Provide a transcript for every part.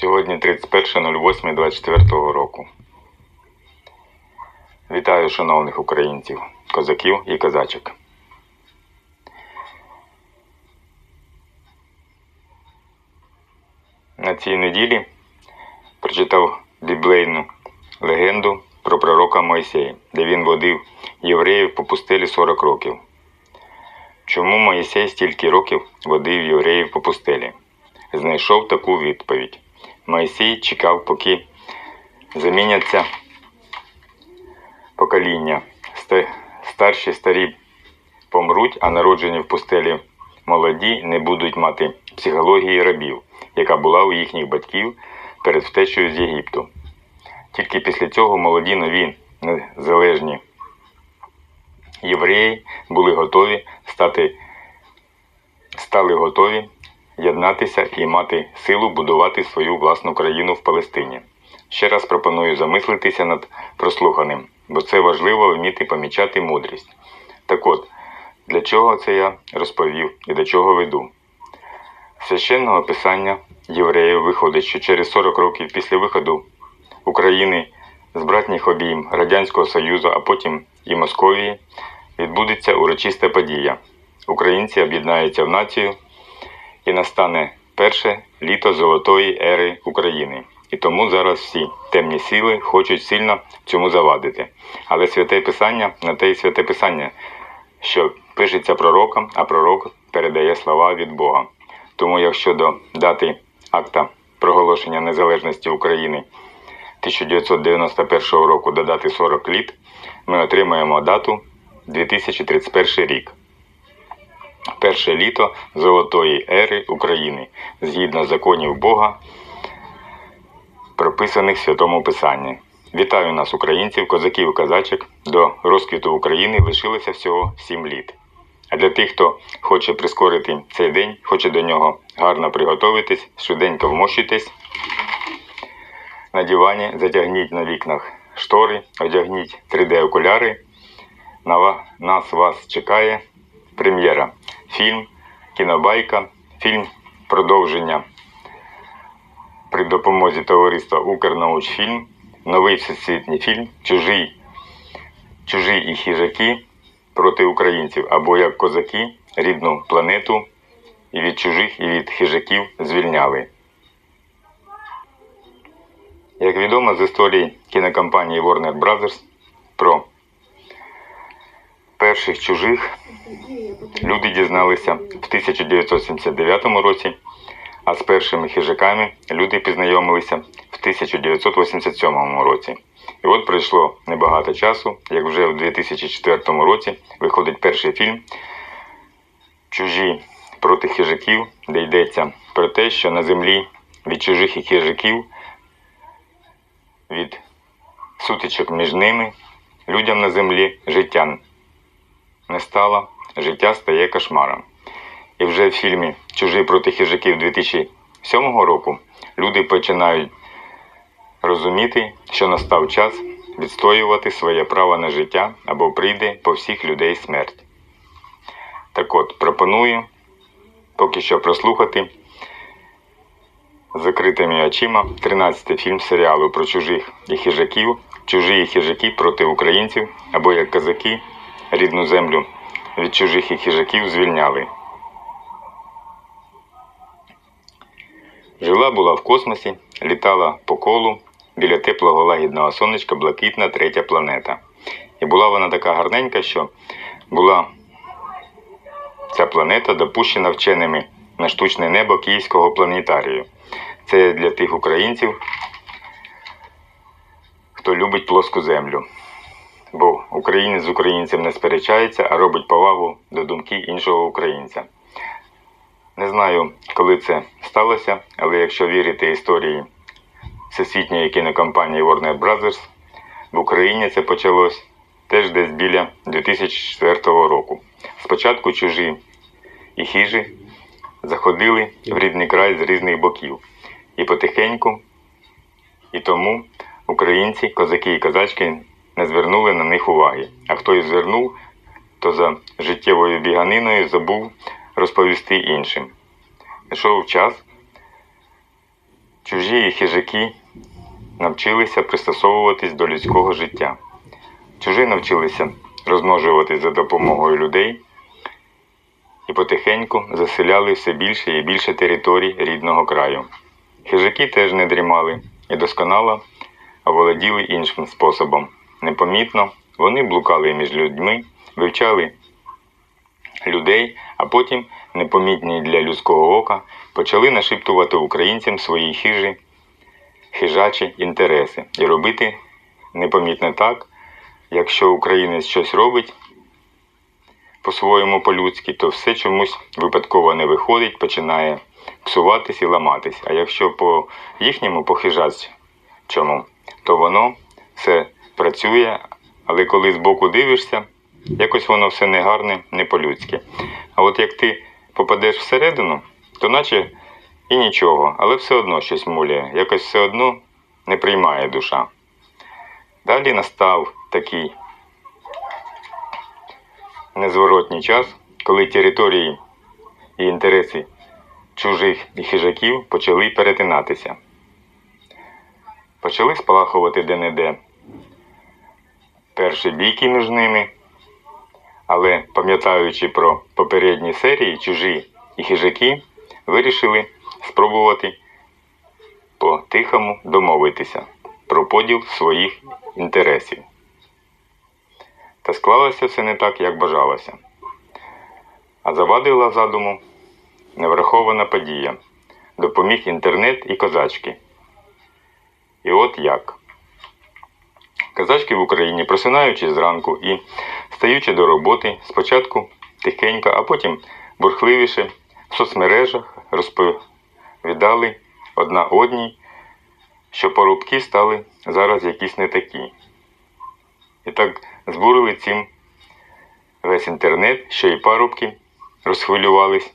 Сьогодні 31.08.24 року. Вітаю шановних українців, козаків і козачок. На цій неділі прочитав біблейну легенду про пророка Мойсея, де він водив євреїв по пустелі 40 років. Чому Моїсей стільки років водив євреїв по пустелі? Знайшов таку відповідь. Моїсей чекав, поки заміняться покоління. Старші старі помруть, а народжені в пустелі молоді не будуть мати психології рабів, яка була у їхніх батьків перед втечею з Єгипту. Тільки після цього молоді нові незалежні євреї були готові стати, стали готові єднатися і мати силу будувати свою власну країну в Палестині. Ще раз пропоную замислитися над прослуханим, бо це важливо вміти помічати мудрість. Так от, для чого це я розповів і до чого веду? Священного писання євреїв виходить, що через 40 років після виходу України з братніх обійм Радянського Союзу, а потім і Московії, відбудеться урочиста подія. Українці об'єднаються в націю і настане перше літо золотої ери України. І тому зараз всі темні сили хочуть сильно цьому завадити. Але святе писання на те й святе писання, що пишеться пророком, а пророк передає слова від Бога. Тому, якщо до дати акта проголошення незалежності України 1991 року додати 40 літ, ми отримаємо дату 2031 рік. Перше літо золотої ери України згідно законів Бога, прописаних в Святому Писанні. Вітаю нас, українців, козаків казачок. До розквіту України лишилося всього 7 літ. А для тих, хто хоче прискорити цей день, хоче до нього гарно приготуватись, швиденько вмощуйтесь на дивані, затягніть на вікнах штори, одягніть 3D-окуляри. На ва- нас вас чекає прем'єра. Фільм, кінобайка, фільм продовження при допомозі товариства Укрнаучфільм, новий всесвітній фільм Чужий, Чужі і хижаки проти українців або як козаки рідну планету і від чужих, і від хижаків звільняли. Як відомо з історії кінокомпанії Warner Brothers про перших чужих люди дізналися в 1979 році, а з першими хижаками люди познайомилися в 1987 році. І от пройшло небагато часу, як вже в 2004 році виходить перший фільм Чужі проти хижаків, де йдеться про те, що на землі від чужих і хижаків, від сутичок між ними, людям на землі життя не стало, життя стає кошмаром. І вже в фільмі Чужі проти хижаків 2007 року люди починають розуміти, що настав час відстоювати своє право на життя або прийде по всіх людей смерть. Так от, пропоную поки що прослухати закритими очима 13-й фільм серіалу про чужих і хижаків, чужі і хижаки проти українців або як казаки рідну землю від чужих і хижаків звільняли. Жила була в космосі, літала по колу біля теплого лагідного сонечка блакитна третя планета. І була вона така гарненька, що була ця планета допущена вченими на штучне небо Київського планетарію. Це для тих українців, хто любить плоску землю. Бо українець з українцем не сперечається, а робить повагу до думки іншого українця. Не знаю, коли це сталося, але якщо вірити історії всесвітньої кінокомпанії Warner Brothers, в Україні це почалось теж десь біля 2004 року. Спочатку чужі і хижі заходили в рідний край з різних боків. І потихеньку, і тому українці, козаки і козачки не звернули на них уваги. А хто і звернув, то за життєвою біганиною забув розповісти іншим. Пішов час, Чужі хижаки навчилися пристосовуватись до людського життя. Чужі навчилися розмножуватись за допомогою людей і потихеньку заселяли все більше і більше територій рідного краю. Хижаки теж не дрімали і досконало оволоділи іншим способом. Непомітно вони блукали між людьми, вивчали людей, а потім, непомітні для людського ока, почали нашіптувати українцям свої хижі, хижачі інтереси і робити непомітно так, якщо українець щось робить по-своєму по-людськи, то все чомусь випадково не виходить, починає псуватись і ламатись. А якщо по їхньому по-хижачому, то воно все працює, але коли збоку дивишся, якось воно все не гарне, не по-людськи. А от як ти попадеш всередину, то наче і нічого, але все одно щось муляє, якось все одно не приймає душа. Далі настав такий незворотній час, коли території і інтереси чужих і хижаків почали перетинатися. Почали спалахувати де-не-де перші бійки між ними, але пам'ятаючи про попередні серії, чужі і хижаки вирішили спробувати по-тихому домовитися про поділ своїх інтересів. Та склалося все не так, як бажалося. А завадила задуму неврахована подія. Допоміг інтернет і козачки. І от як. Казачки в Україні, просинаючись зранку і стаючи до роботи, спочатку тихенько, а потім бурхливіше в соцмережах розповідали одна одній, що порубки стали зараз якісь не такі. І так збурили цим весь інтернет, що і парубки розхвилювались.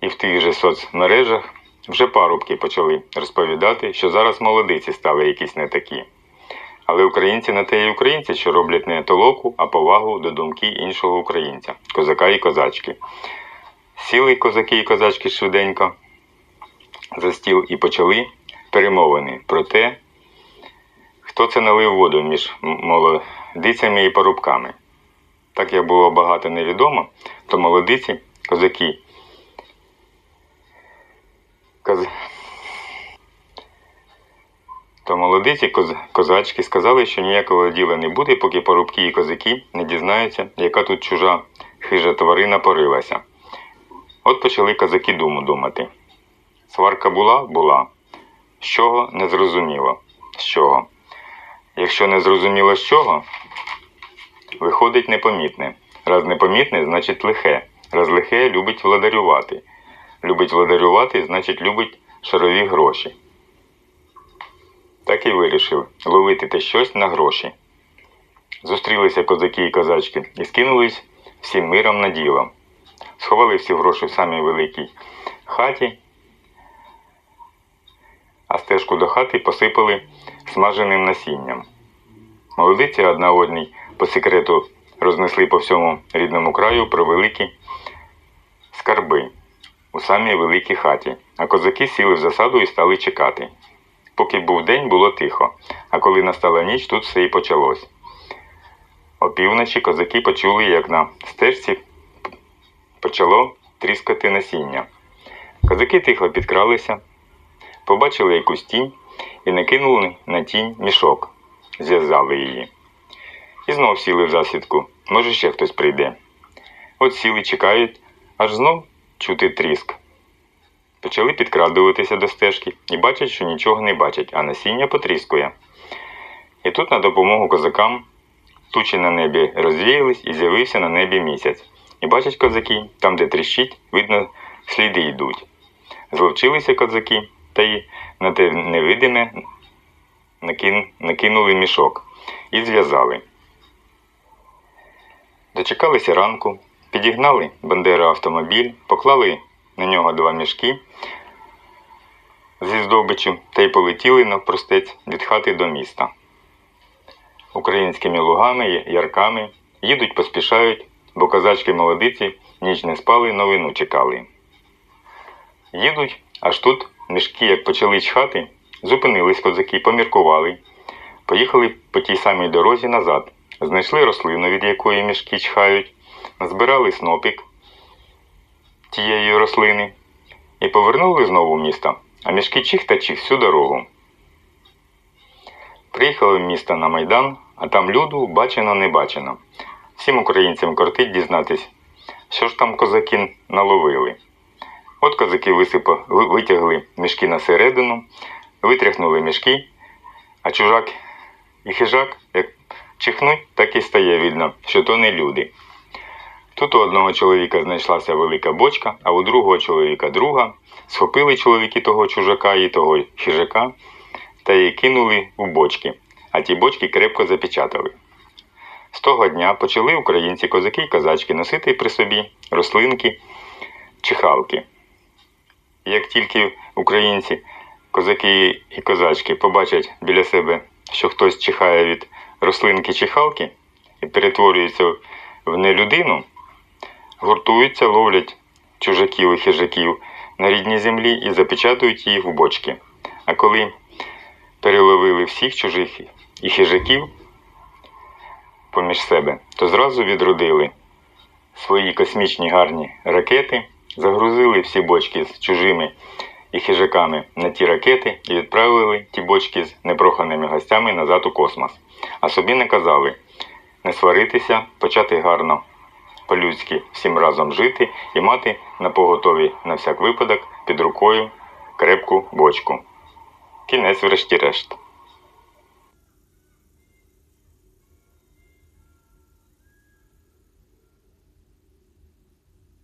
І в тих же соцмережах вже парубки почали розповідати, що зараз молодиці стали якісь не такі. Але українці на те і українці, що роблять не толоку, а повагу до думки іншого українця, козака і козачки. Сіли козаки і козачки швиденько за стіл і почали перемовини про те, хто це налив воду між молодицями і парубками. Так як було багато невідомо, то молодиці, козаки, коз... то молодиці коз... козачки сказали, що ніякого діла не буде, поки парубки і козаки не дізнаються, яка тут чужа хижа тварина порилася. От почали козаки думу думати. Сварка була, була. З чого не зрозуміло. З чого? Якщо не зрозуміло з чого, виходить непомітне. Раз непомітне, значить лихе. Раз лихе любить владарювати. Любить владарювати, значить любить шарові гроші. Так і вирішив ловити те щось на гроші. Зустрілися козаки і козачки і скинулись всім миром на діло. Сховали всі гроші в самій великій хаті, а стежку до хати посипали смаженим насінням. Молодиці одна одній по секрету рознесли по всьому рідному краю про великі скарби у самій великій хаті, а козаки сіли в засаду і стали чекати. Поки був день, було тихо, а коли настала ніч, тут все і почалось. Опівночі козаки почули, як на стежці почало тріскати насіння. Козаки тихо підкралися, побачили якусь тінь і накинули на тінь мішок, зв'язали її. І знов сіли в засідку. Може, ще хтось прийде. От сіли, чекають, аж знов чути тріск. Почали підкрадуватися до стежки і бачать, що нічого не бачать, а насіння потріскує. І тут на допомогу козакам тучі на небі розвіялись і з'явився на небі місяць. І бачать козаки, там, де тріщить, видно, сліди йдуть. Зловчилися козаки та й на те невидиме накин... накинули мішок і зв'язали. Дочекалися ранку, підігнали Бандера автомобіль, поклали на нього два мішки зі здобичю та й полетіли навпростець від хати до міста. Українськими лугами, ярками. Їдуть, поспішають, бо козачки молодиці ніч не спали, новину чекали. Їдуть, аж тут мішки, як почали чхати, зупинились козаки, поміркували, поїхали по тій самій дорозі назад, знайшли рослину, від якої мішки чхають, назбирали снопик тієї рослини і повернули знову в місто, а мішки чих та чих всю дорогу. Приїхали в місто на Майдан, а там люду бачено не бачено. Всім українцям кортить дізнатись, що ж там козаки наловили. От козаки висипа, витягли мішки на середину, витряхнули мішки, а чужак і хижак, як чихнуть, так і стає видно, що то не люди. Тут у одного чоловіка знайшлася велика бочка, а у другого чоловіка друга. Схопили чоловіки того чужака і того хижака та її кинули у бочки, а ті бочки крепко запечатали. З того дня почали українці козаки й козачки носити при собі рослинки, чихалки. Як тільки українці, козаки і козачки побачать біля себе, що хтось чихає від рослинки чихалки і перетворюється в нелюдину, гуртуються, ловлять чужаків і хижаків на рідній землі і запечатують їх в бочки. А коли переловили всіх чужих і хижаків поміж себе, то зразу відродили свої космічні гарні ракети, загрузили всі бочки з чужими і хижаками на ті ракети і відправили ті бочки з непроханими гостями назад у космос. А собі не казали не сваритися, почати гарно по-людськи всім разом жити і мати на поготові на всяк випадок під рукою крепку бочку. Кінець врешті-решт.